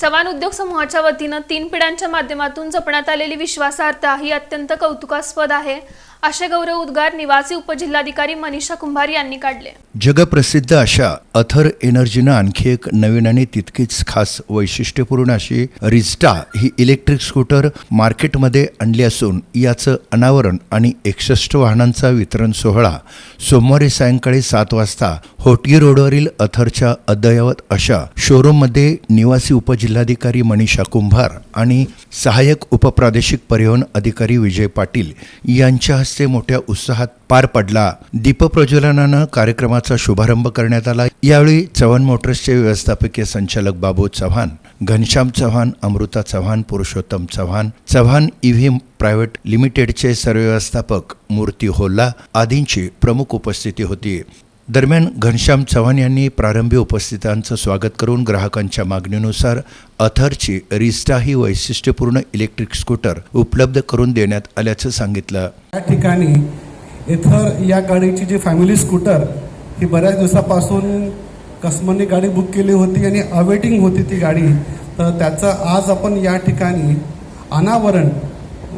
चव्हाण उद्योग समूहाच्या वतीनं तीन पिढ्यांच्या माध्यमातून जपण्यात आलेली विश्वासार्हता ही अत्यंत कौतुकास्पद आहे. असे गौरव उद्गार निवासी उपजिल्हाधिकारी मनीषा कुंभार यांनी काढले. जगप्रसिद्ध अशा अथर एनर्जीनं आणखी एक नवीन आणि तितकीच खास वैशिष्ट्यपूर्ण अशी रिस्टा ही इलेक्ट्रिक स्कूटर मार्केटमध्ये आणली असून याचं अनावरण आणि एकसष्ट वाहनांचा वितरण सोहळा सोमवारी सायंकाळी सात वाजता होटगी रोडवरील अथरच्या अद्ययावत अशा शोरूममध्ये निवासी उपजिल्हाधिकारी मनीषा कुंभार आणि सहाय्यक उपप्रादेशिक परिवहन अधिकारी विजय पाटील यांच्या हस्ते मोठ्या उत्साहात पार पडला. दीपप्रज्वलनानं कार्यक्रमाचा शुभारंभ करण्यात आला. यावेळी चव्हाण मोटर्सचे व्यवस्थापकीय संचालक बाबू चव्हाण घनश्याम चव्हाण अमृता चव्हाण पुरुषोत्तम चव्हाण चव्हाण ईव्हीएम प्रायव्हेट लिमिटेडचे सरव्यवस्थापक मूर्ती होल्ला आदींची प्रमुख उपस्थिती होती. दरम्यान घनश्याम चव्हाण यांनी प्रारंभी उपस्थितांचं स्वागत करून ग्राहकांच्या मागणीनुसार अथरची रिस्टा ही वैशिष्ट्यपूर्ण इलेक्ट्रिक स्कूटर उपलब्ध करून देण्यात आल्याचं सांगितलं. या ठिकाणी एथर या गाडीची जी फॅमिली स्कूटर ही बऱ्याच दिवसापासून कस्टमरने गाडी बुक केली होती आणि अवेटिंग होती ती गाडी. तर त्याचं आज आपण या ठिकाणी अनावरण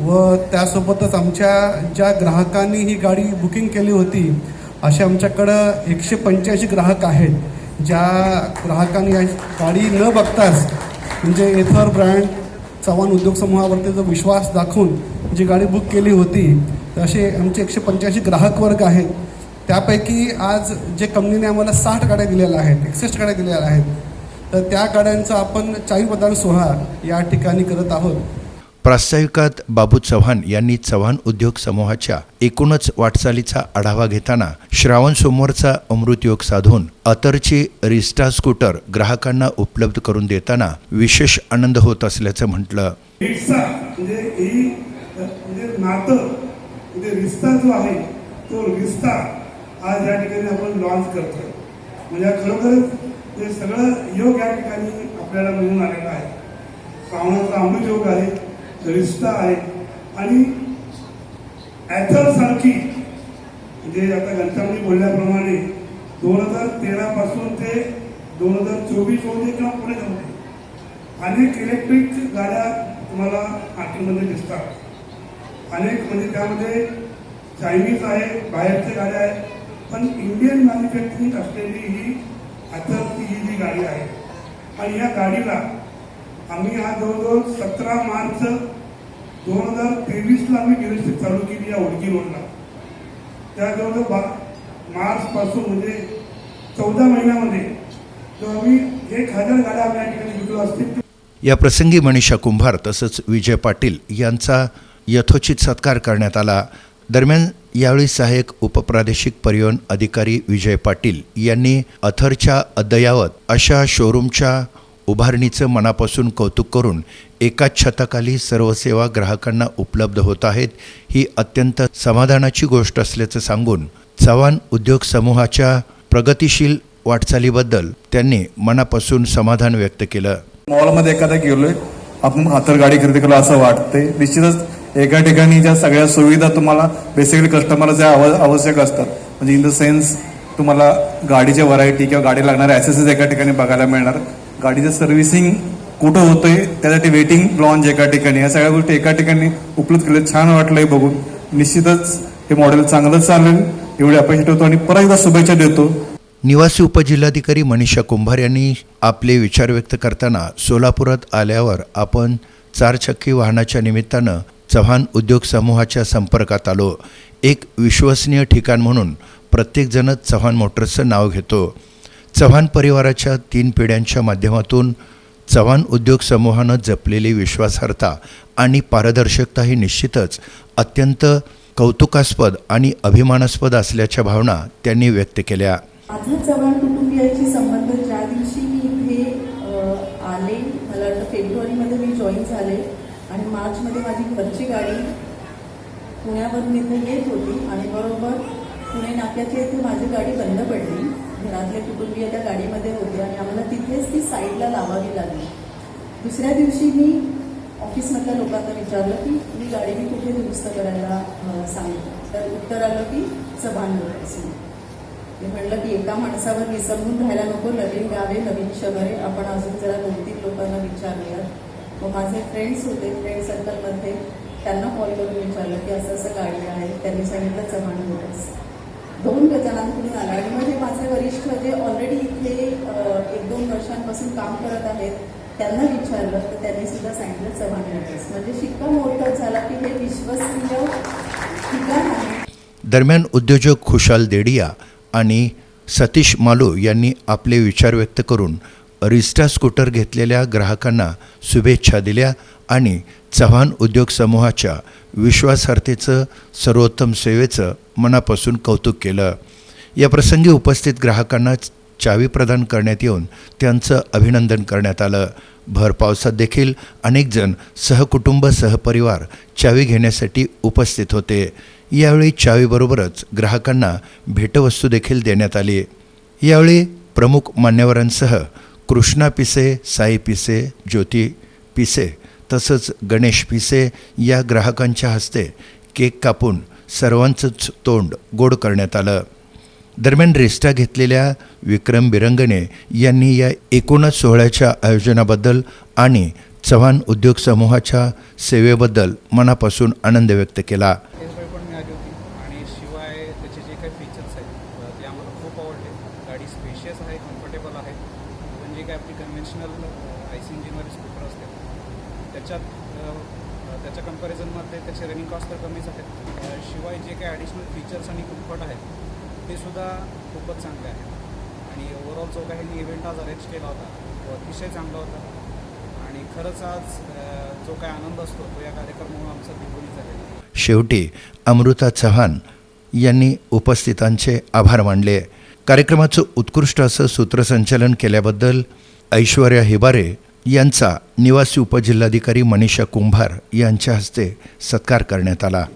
व त्यासोबतच आमच्या ज्या ग्राहकांनी ही गाडी बुकिंग केली होती असे आमच्याकडं एकशे पंच्याऐंशी ग्राहक आहेत ज्या ग्राहकांनी या गाडी न बघताच म्हणजे एथर ब्रँड चव्हाण उद्योग समूहावरती जो विश्वास दाखवून जी गाडी बुक केली होती तर असे आमचे एकशे पंच्याऐंशी ग्राहक वर्ग आहेत. त्यापैकी आज जे कंपनीने आम्हाला साठ गाड्या दिलेल्या आहेत एकसष्ट गाड्या दिलेल्या आहेत तर त्या गाड्यांचा आपण चाई प्रदान सोहळा या ठिकाणी करत आहोत. प्रास्ताविकात बाबू चव्हाण यांनी चव्हाण उद्योग समूहाच्या एकूणच वाटचालीचा आढावा घेताना श्रावण सोमवारचा अमृतयोग साधून अतरची रिस्टा स्कूटर ग्राहकांना उपलब्ध करून देताना विशेष आनंद होत असल्याचं म्हटलं. रिक्षा म्हणजे म्हणजे म्हणजे जो आहे तो रिश्ता आज या ठिकाणी आपण लॉन्च करतोय. म्हणजे खरोखरच ते सगळं योग या ठिकाणी आपल्याला मिळून आलेलं आहे. श्रावणाचा अमृत योग आहे. रिश्ता आहे. आणि ॲथरसारखी म्हणजे आता घनश्यामजी बोलल्याप्रमाणे दोन हजार तेरापासून ते दोन हजार चोवीसमध्ये किंवा पुढे जाऊ अनेक इलेक्ट्रिक गाड्या तुम्हाला आटीमध्ये दिसतात. अनेक म्हणजे त्यामध्ये चायनीज आहे बाहेरच्या गाड्या आहेत. पण इंडियन मॅन्युफॅक्चरिंग असलेली ही अथरची ही जी गाडी आहे. आणि या गाडीला आम्ही हा जवळजवळ सतरा मार्च दोन हजार तेवीसला आम्ही डिलरशिप चालू केली या उडकी रोडला. त्याजवळ बा मार्च पासून म्हणजे चौदा महिन्यामध्ये जो आम्ही एक हजार गाड्या आम्ही या ठिकाणी विकलो असतील या प्रसंगी मनीषा कुंभार तसंच विजय पाटील यांचा यथोचित सत्कार करण्यात आला. दरम्यान यावेळी सहाय्यक उपप्रादेशिक परिवहन अधिकारी विजय पाटील यांनी अथरच्या अद्ययावत अशा शोरूमच्या उभारणीचं मनापासून कौतुक करून एकाच छताखाली सर्व सेवा ग्राहकांना उपलब्ध होत आहेत ही अत्यंत समाधानाची गोष्ट असल्याचं सांगून चव्हाण उद्योग समूहाच्या प्रगतिशील वाटचालीबद्दल त्यांनी मनापासून समाधान व्यक्त केलं. मॉलमध्ये एखादा गेलोय आपण हातर गाडी खरेदी करू असं वाटते निश्चितच एका ठिकाणी ज्या सगळ्या सुविधा तुम्हाला बेसिकली कस्टमरला ज्या आव आवश्यक असतात. म्हणजे इन द सेन्स तुम्हाला गाडीच्या व्हरायटी किंवा गाडी लागणारे ॲसेसेस एका ठिकाणी बघायला मिळणार. गाडीचं सर्व्हिसिंग कुठं होतंय त्यासाठी वेटिंग लॉन्च एका ठिकाणी. या सगळ्या गोष्टी एका ठिकाणी उपलब्ध केल्या छान वाटलंय बघून. निश्चितच हे मॉडेल चांगलं चालेल. एवढी अपेक्षा ठेवतो आणि परत एकदा शुभेच्छा देतो. निवासी उपजिल्हाधिकारी मनीषा कुंभार यांनी आपले विचार व्यक्त करताना सोलापुरात आल्यावर आपण चारचक्की वाहनाच्या निमित्तानं चव्हाण उद्योग समूहाच्या संपर्कात आलो. एक विश्वसनीय ठिकाण म्हणून प्रत्येकजणच चव्हाण मोटर्सचं नाव घेतो. चव्हाण परिवाराच्या तीन पिढ्यांच्या माध्यमातून चव्हाण उद्योग समूहानं जपलेली विश्वासार्हता आणि पारदर्शकता ही निश्चितच अत्यंत कौतुकास्पद आणि अभिमानास्पद असल्याच्या भावना त्यांनी व्यक्त केल्या. माझं चव्हाण कुटुंबियाशी संबंध ज्या दिवशी मी इथे आले मला वाटतं फेब्रुवारीमध्ये मी जॉईन झाले आणि मार्चमध्ये माझी घरची गाडी पुण्यावरून इथे येत होती आणि बरोबर पुणे नाक्याच्या इथे माझी गाडी बंद पडली. घरातले कुटुंबीय त्या गाडीमध्ये होते आणि आम्हाला तिथेच ती साईडला लावावी लागली. दुसऱ्या दिवशी मी ऑफिसमधल्या लोकांना विचारलं की मी गाडी मी कुठे दुरुस्त करायला सांगितलं तर उत्तर आलं की चव्हाण मोटर्सने मी म्हणलं की एका माणसावर विसरून राहायला नको नवीन गावे नवीन शहरे आपण अजून जरा दोन तीन लोकांना विचारूया मग माझे फ्रेंड्स होते फ्रेंड सर्कलमध्ये त्यांना कॉल करून विचारलं की असं असं गाडी आहे. त्यांनी सांगितलं चव्हाण मोटर्स दोन गजाननकडून आला आणि म्हणजे माझे वरिष्ठ जे ऑलरेडी इथे एक दोन वर्षांपासून काम करत आहेत त्यांना विचारलं तर त्यांनी सुद्धा सांगितलं चव्हाण मोटर्स म्हणजे शिक्का मोठं झाला की हे विश्वसनीय ठिकाण आहे. दरम्यान उद्योजक खुशाल देडिया आणि सतीश मालू यांनी आपले विचार व्यक्त करून रिस्टा स्कूटर घेतलेल्या ग्राहकांना शुभेच्छा दिल्या आणि चव्हाण उद्योग समूहाच्या विश्वासार्हतेचं सर्वोत्तम सेवेचं मनापासून कौतुक केलं. या प्रसंगी उपस्थित ग्राहकांना चावी प्रदान करण्यात येऊन त्यांचं अभिनंदन करण्यात आलं. भर पावसात देखील अनेकजण सहकुटुंब सहपरिवार चावी घेण्यासाठी उपस्थित होते. यावेळी चावीबरोबरच ग्राहकांना भेटवस्तू देखील देण्यात आली. यावेळी प्रमुख मान्यवरांसह कृष्णा पिसे साई पिसे ज्योती पिसे तसंच गणेश पिसे या ग्राहकांच्या हस्ते केक कापून सर्वांचंच तोंड गोड करण्यात आलं. दरम्यान रेस्टा घेतलेल्या विक्रम बिरंगणे यांनी या एकूणच सोहळ्याच्या आयोजनाबद्दल आणि चव्हाण उद्योग समूहाच्या सेवेबद्दल मनापासून आनंद व्यक्त केला. शिवाय त्याच्यात त्याच्या कम्पॅरिझनमध्ये त्याचे रनिंग कॉस्ट तर कमीच आहेत. शिवाय जे काही ॲडिशनल फीचर्स आणि कम्फर्ट आहेत ते सुद्धा खूपच चांगले आहेत. आणि ओव्हरऑल जो काही मी इव्हेंट आज अरेंज केला होता तो अतिशय चांगला होता. आणि खरंच आज जो काही आनंद असतो तो या कार्यक्रमामुळे आमचा द्विगुणित झालेला शेवटी अमृता चव्हाण यांनी उपस्थितांचे आभार मानले. कार्यक्रमाचं उत्कृष्ट असं सूत्रसंचालन केल्याबद्दल ऐश्वर्या हिबारे यांचा निवासी उपजिल्हाधिकारी मनीषा कुंभार यांच्या हस्ते सत्कार करण्यात आला.